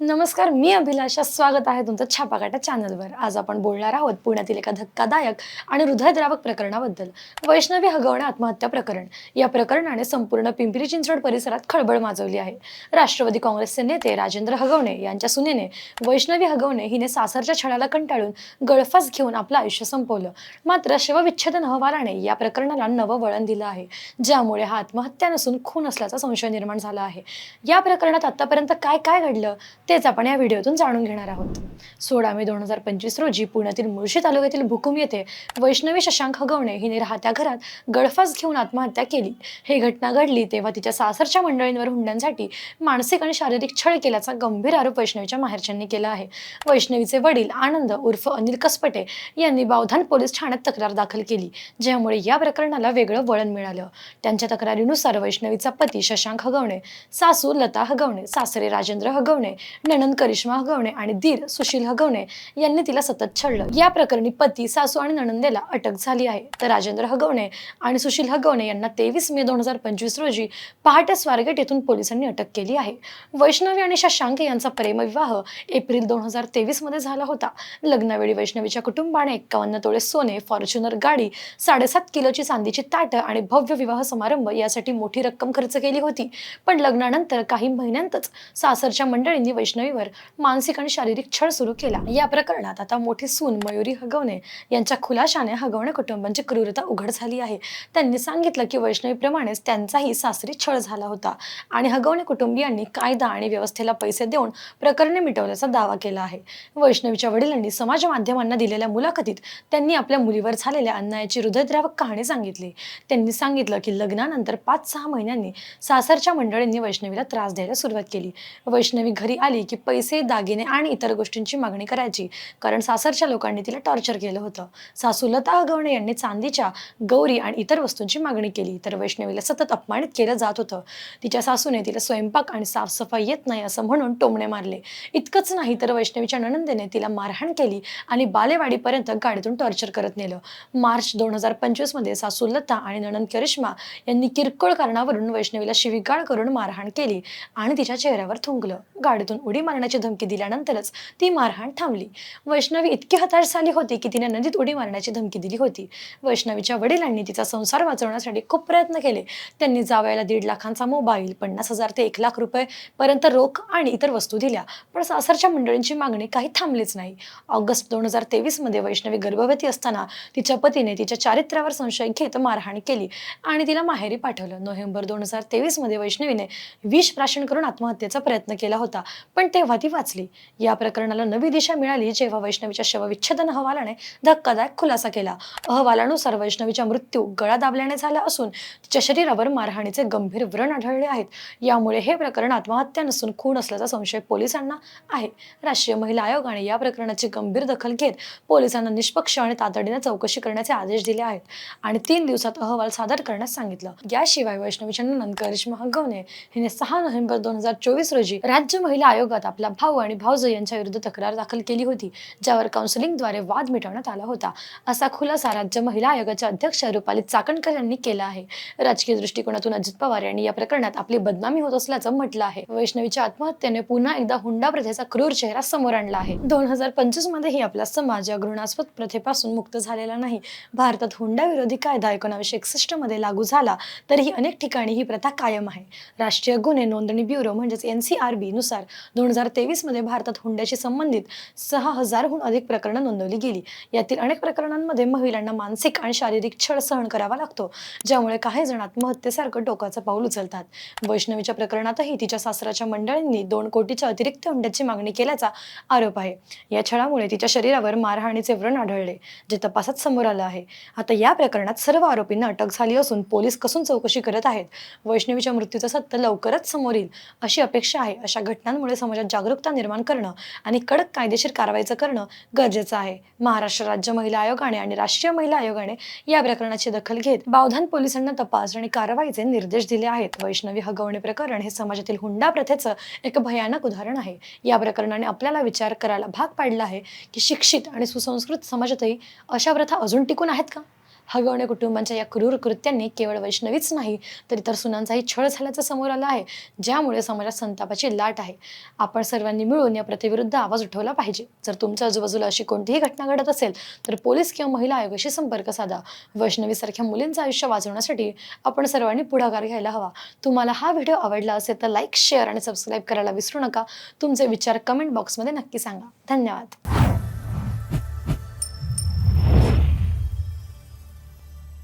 नमस्कार मी अभिलाषा. स्वागत आहे तुमचं छापाकाटा चॅनलवर. आज आपण बोलणार आहोत पुण्यातील एका धक्कादायक आणि हृदयद्रावक प्रकरणाबद्दल. वैष्णवी हगवणे आत्महत्या प्रकरण. या प्रकरणाने संपूर्ण पिंपरी चिंचवड परिसरात खळबळ माजवली आहे. राष्ट्रवादी काँग्रेसचे नेते राजेंद्र हगवणे यांच्या सुनेने वैष्णवी हगवणे हिने सासरच्या छळाला कंटाळून गळफास घेऊन आपलं आयुष्य संपवलं. मात्र शवविच्छेदन अहवालाने या प्रकरणाला नवं वळण दिलं आहे. ज्यामुळे हा आत्महत्या नसून खून असल्याचा संशय निर्माण झाला आहे. या प्रकरणात आतापर्यंत काय काय घडलं? तेच आपण या व्हिडिओतून जाणून घेणार आहोत. सोळा मे दोन हजार पंचवीस रोजी पुण्यातील मुळशी तालुक्यातील भुकुम येथे वैष्णवी शशांक हगवणे हिने राहत्या घरात गळफास घेऊन आत्महत्या केली. ही घटना घडली तेव्हा तिच्या सासरच्या मंडळींवर हुंड्यांसाठी मानसिक आणि शारीरिक छळ केल्याचा गंभीर आरोप वैष्णवीच्या माहेरच्यांनी केला आहे. वैष्णवीचे वडील आनंद उर्फ अनिल कसपटे यांनी बावधान पोलीस ठाण्यात तक्रार दाखल केली ज्यामुळे या प्रकरणाला वेगळं वळण मिळालं. त्यांच्या तक्रारीनुसार वैष्णवीचा पती शशांक हगवणे सासू लता हगवणे सासरे राजेंद्र हगवणे नणंद करिश्मा हगवणे आणि दीर सुशील हगवणे यांनी तिला सतत छळलं. या प्रकरणी पती सासू आणि नणंदेला अटक झाली आहे. तर राजेंद्र हगवणे आणि सुशील हगवणे यांना तेवीस मे दोन हजार पंचवीस रोजी पहाटे स्वारगेट येथून पोलिसांनी अटक केली आहे. वैष्णवी आणि शशांक यांचा प्रेमविवाह एप्रिल दोन हजार तेवीसमध्ये झाला होता. लग्नावेळी वैष्णवीच्या कुटुंबाने एक्कावन्न तोळे सोने फॉर्च्युनर गाडी साडेसात किलोची चांदीची ताटं आणि भव्य विवाह समारंभ यासाठी मोठी रक्कम खर्च केली होती. पण लग्नानंतर काही महिन्यांतच सासरच्या मंडळींनी वैष्णवीवर मानसिक आणि शारीरिक छळ सुरू केला. या प्रकरणात आता मोठी सून मयुरी हगवणे यांच्या खुलाशाने हगवणे कुटुंबांची क्रूरता उघड झाली आहे. त्यांनी सांगितलं की वैष्णवीप्रमाणेच त्यांचाही सासरी छळ झाला होता आणि हगवणे कुटुंबियांनी कायदा आणि व्यवस्थेला पैसे देऊन प्रकरणे मिटवल्याचा दावा केला आहे. वैष्णवीच्या वडिलांनी समाज माध्यमांना दिलेल्या मुलाखतीत त्यांनी आपल्या मुलीवर झालेल्या अन्यायाची हृदयद्रावक कहाणी सांगितली. त्यांनी सांगितलं की लग्नानंतर पाच सहा महिन्यांनी सासरच्या मंडळींनी वैष्णवीला त्रास द्यायला सुरुवात केली. वैष्णवी घरी आली की पैसे दागिने आणि इतर गोष्टींची मागणी करायची. कारण सासरच्या लोकांनी तिला टॉर्चर केलं होतं. सासू लता अगवणे यांनी चांदीच्या गौरी आणि इतर वस्तूंची मागणी केली. तर वैष्णवीला सतत अपमानित केलं जात होतं. तिच्या सासूने तिला स्वयंपाक आणि साफसफाई येत नाही असं म्हणून टोमणे मारले. इतकंच नाही तर वैष्णवीच्या नणंदेने तिला मारहाण केली आणि बालेवाडीपर्यंत गाडीतून टॉर्चर करत नेलं. मार्च दोन हजार पंचवीसमध्ये सासू लता आणि नणंद करिश्मा यांनी किरकोळ कारणावरून वैष्णवीला शिवीगाळ करून मारहाण केली आणि तिच्या चेहऱ्यावर थुंकलं. गाडीतून उडी मारण्याची धमकी दिल्यानंतरच ती मारहाण थांबली. वैष्णवी इतकी हताश झाली होती की तिने नदीत उडी मारण्याची धमकी दिली होती. वैष्णवीच्या वडिलांनी तिचा संसार वाचवण्यासाठी खूप प्रयत्न केले. त्यांनी जावयाला दीड लाखांचा मोबाईल पन्नास हजार ते एक लाख रुपये पर्यंत रोख आणि इतर वस्तू दिल्या. पण सासरच्या मंडळींची मागणी काही थांबलीच नाही. ऑगस्ट दोन हजार तेवीसमध्ये वैष्णवी गर्भवती असताना तिच्या पतीने तिच्या चारित्र्यावर संशय घेत मारहाण केली आणि तिला माहेरी पाठवलं. नोव्हेंबर दोन हजार तेवीसमध्ये वैष्णवीने विष प्राशन करून आत्महत्येचा प्रयत्न केला होता. पण तेव्हा ती वाचली. या प्रकरणाला नवी दिशा मिळाली जेव्हा वैष्णवीच्या शवविच्छेदन अहवालाने धक्कादायक खुलासा केला. अहवालानुसार वैष्णवीचा मृत्यू गळा दाबल्याने झाला असून तिच्या शरीरावर मारहाणीचे गंभीर व्रण आढळले आहेत. यामुळे हे प्रकरण आत्महत्या नसून खून असल्याचा संशय पोलिसांना आहे. राष्ट्रीय महिला आयोगाने या प्रकरणाची गंभीर दखल घेत पोलिसांना निष्पक्ष आणि तातडीने चौकशी करण्याचे आदेश दिले आहेत आणि तीन दिवसात अहवाल सादर करण्यास सांगितलं. याशिवाय वैष्णवीच्या नंद करिश्मा हगवणे हिने सहा नोव्हेंबर दोन हजार चोवीस रोजी राज्य महिला आयोग आयोगात आपला भाऊ आणि भाऊजय यांच्या विरुद्ध तक्रार दाखल केली होती ज्यावर काउन्सिलिंगद्वारे वाद मिटवण्यात आला होता. असा खुलासा राज्य महिला आयोगाच्या अध्यक्ष रुपाली चाकणकर यांनी केला आहे. राजकीय दृष्टिकोनातून अजित पवार यांनी या प्रकरणात आपली बदनामी होत असल्याचं म्हटलं आहे. वैष्णवीच्या आत्महत्येने पुन्हा एकदा हुंडा प्रथेचा क्रूर चेहरा समोर आणला आहे. दोन हजार पंचवीस मध्येही आपला समाज या घृणास्पद प्रथेपासून मुक्त झालेला नाही. भारतात हुंडा विरोधी कायदा एकोणावीसशे एकसष्टमध्ये लागू झाला तरीही अनेक ठिकाणी ही प्रथा कायम आहे. राष्ट्रीय गुन्हे नोंदणी ब्युरो म्हणजेच एन सी आर बी नुसार दोन हजार तेवीसमध्ये भारतात हुंड्याशी संबंधित सहा हजारहून अधिक प्रकरणं नोंदवली गेली. यातील अनेक प्रकरणांमध्ये महिलांना मानसिक आणि शारीरिक छळ सहन करावा लागतो ज्यामुळे काही जण आत्महत्येसारखं टोकाचं पाऊल उचलतात. वैष्णवीच्या प्रकरणातही तिच्या सासराच्या मंडळींनी दोन कोटीच्या अतिरिक्त हुंड्याची मागणी केल्याचा आरोप आहे. या छळामुळे तिच्या शरीरावर मारहाणीचे व्रण आढळले जे तपासात समोर आलं आहे. आता या प्रकरणात सर्व आरोपींना अटक झाली असून पोलीस कसून चौकशी करत आहेत? वैष्णवीच्या मृत्यूचं सत्य लवकरच समोर येईल अशी अपेक्षा आहे. अशा घटनांमुळे समाजात जागरूकता निर्माण करणं आणि कडक कायदेशीर कारवाईचं करणं गरजेचं आहे. महाराष्ट्र राज्य महिला आयोगाने आणि राष्ट्रीय महिला आयोगाने या प्रकरणाची दखल घेत बावधान पोलिसांना तपास आणि कारवाईचे निर्देश दिले आहेत. वैष्णवी हगवणे प्रकरण हे समाजातील हुंडा प्रथेचं एक भयानक उदाहरण आहे. या प्रकरणाने आपल्याला विचार करायला भाग पाडला आहे की शिक्षित आणि सुसंस्कृत समाजातही अशा प्रथा अजून टिकून आहेत का? हगवणे कुटुंबांच्या या क्रूर कृत्यांनी केवळ वैष्णवीच नाही तर इतर सुनांचाही छळ झाल्याचं समोर आलं आहे. ज्यामुळे समाजात संतापाची लाट आहे. आपण सर्वांनी मिळून या प्रतिविरुद्ध आवाज उठवला पाहिजे. जर तुमच्या आजूबाजूला अशी कोणतीही घटना घडत असेल तर पोलीस किंवा महिला आयोगाशी संपर्क साधा. वैष्णवीसारख्या मुलींचं आयुष्य वाचवण्यासाठी आपण सर्वांनी पुढाकार घ्यायला हवा. तुम्हाला हा व्हिडिओ आवडला असेल तर लाईक शेअर आणि सबस्क्राईब करायला विसरू नका. तुमचे विचार कमेंट बॉक्समध्ये नक्की सांगा. धन्यवाद.